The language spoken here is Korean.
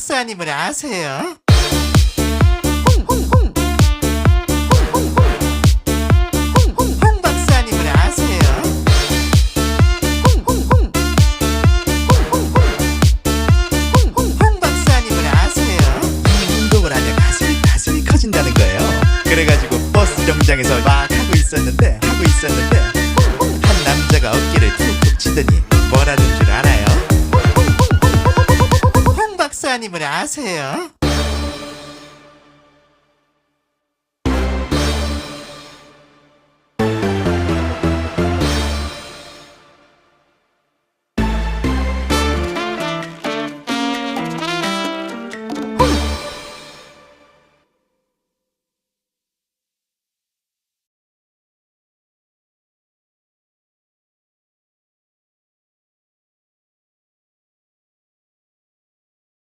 박사님을 아세요? 홍 박사님을 아세요? 홍 박사님을 아세요? 이 운동을 하면 가슴이 가슴이 커진다는 거예요. 그래가지고 버스 정장에서 막 하고 있었는데 하고 있었는데 한 남자가 어깨를 툭툭 치더니 박사님을 아세요?